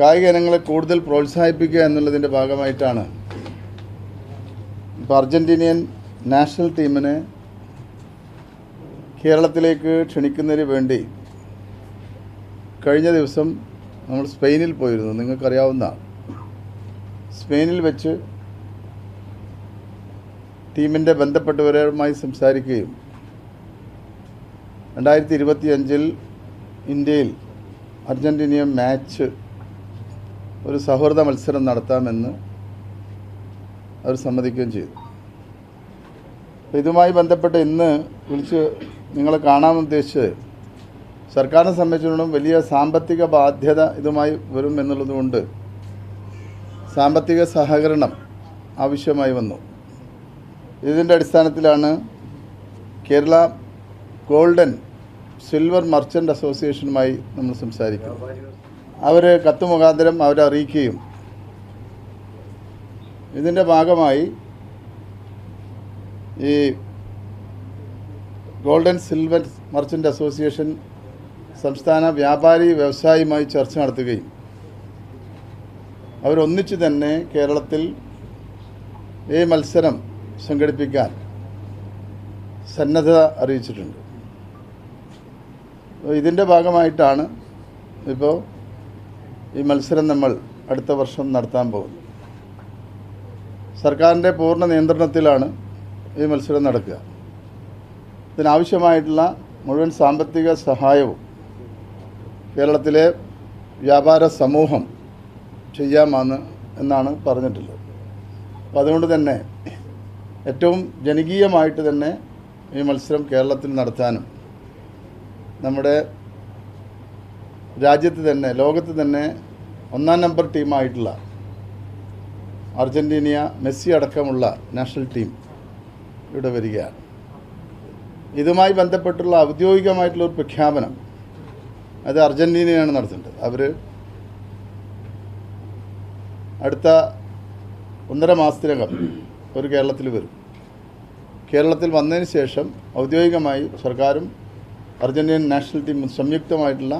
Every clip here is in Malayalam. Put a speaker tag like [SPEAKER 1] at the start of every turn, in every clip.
[SPEAKER 1] കായിക ഇനങ്ങളെ കൂടുതൽ പ്രോത്സാഹിപ്പിക്കുക എന്നുള്ളതിന്റെ ഭാഗമായിട്ടാണ് ഇപ്പോൾ അർജന്റീനിയൻ നാഷണൽ ടീമിനെ കേരളത്തിലേക്ക് ക്ഷണിക്കുന്നതിന് വേണ്ടി കഴിഞ്ഞ ദിവസം നമ്മൾ സ്പെയിനിൽ പോയിരുന്നു. നിങ്ങൾക്കറിയാവുന്ന സ്പെയിനിൽ വെച്ച് ടീമിന്റെ ബന്ധപ്പെട്ടവരുമായി സംസാരിക്കുകയും രണ്ടായിരത്തി ഇരുപത്തിയഞ്ചിൽ ഇന്ത്യയിൽ അർജന്റീനിയ മാച്ച് ഒരു സൗഹൃദ മത്സരം നടത്താമെന്ന് അവർ സമ്മതിക്കുകയും ചെയ്തു. ഇതുമായി ബന്ധപ്പെട്ട് ഇന്ന് വിളിച്ച് നിങ്ങളെ കാണാമെന്ന് ഉദ്ദേശിച്ചത് സർക്കാരിനെ സംബന്ധിച്ചിടത്തോളം വലിയ സാമ്പത്തിക ബാധ്യത ഇതുമായി വരും എന്നുള്ളതുകൊണ്ട് സാമ്പത്തിക സഹകരണം ആവശ്യമായി വന്നു. ഇതിന്റെ അടിസ്ഥാനത്തിലാണ് കേരള ഗോൾഡൻ സിൽവർ മർച്ചന്റ് അസോസിയേഷനുമായി നമ്മൾ സംസാരിക്കുന്നത്. അവർ കത്ത് മുഖാന്തരം അവരെ അറിയിക്കുകയും ഇതിന്റെ ഭാഗമായി ഈ ഗോൾഡൻ സിൽവർ മർച്ചന്റ് അസോസിയേഷൻ സംസ്ഥാന വ്യാപാരി വ്യവസായിയുമായി ചർച്ച നടത്തുകയും അവരൊന്നിച്ച് തന്നെ കേരളത്തിൽ ഈ മത്സരം സംഘടിപ്പിക്കാൻ സന്നദ്ധത അറിയിച്ചിട്ടുണ്ട്. ഇതിന്റെ ഭാഗമായിട്ടാണ് ഇപ്പോൾ ഈ മത്സരം നമ്മൾ അടുത്ത വർഷം നടത്താൻ പോകുന്നു. സർക്കാരിന്റെ പൂർണ നിയന്ത്രണത്തിലാണ് ഈ മത്സരം നടക്കുക. ഇതിനാവശ്യമായിട്ടുള്ള മുഴുവൻ സാമ്പത്തിക സഹായവും കേരളത്തിലെ വ്യാപാര സമൂഹം ചെയ്യാമെന്ന് എന്നാണ് പറഞ്ഞിട്ടുള്ളത്. അപ്പോൾ അതുകൊണ്ട് തന്നെ ഏറ്റവും ജനകീയമായിട്ട് തന്നെ ഈ മത്സരം കേരളത്തിൽ നടത്താനും നമ്മുടെ രാജ്യത്ത് തന്നെ ലോകത്ത് തന്നെ ഒന്നാം നമ്പർ ടീമായിട്ടുള്ള അർജന്റീനിയ മെസ്സി അടക്കമുള്ള നാഷണൽ ടീം ഇവിടെ വരികയാണ്. ഇതുമായി ബന്ധപ്പെട്ടുള്ള ഔദ്യോഗികമായിട്ടുള്ള ഒരു പ്രഖ്യാപനം അത് അർജന്റീനയാണ് നടത്തേണ്ടത്. അവർ അടുത്ത ഒന്നര മാസത്തിനകം ഒരു കേരളത്തിൽ വരും. കേരളത്തിൽ വന്നതിന് ശേഷം ഔദ്യോഗികമായി സർക്കാരും അർജന്റീൻ നാഷണൽ ടീമും സംയുക്തമായിട്ടുള്ള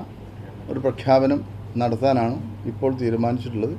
[SPEAKER 1] ഒരു പ്രഖ്യാപനം നടത്താനാണ് ഇപ്പോൾ തീരുമാനിച്ചിട്ടുള്ളത്.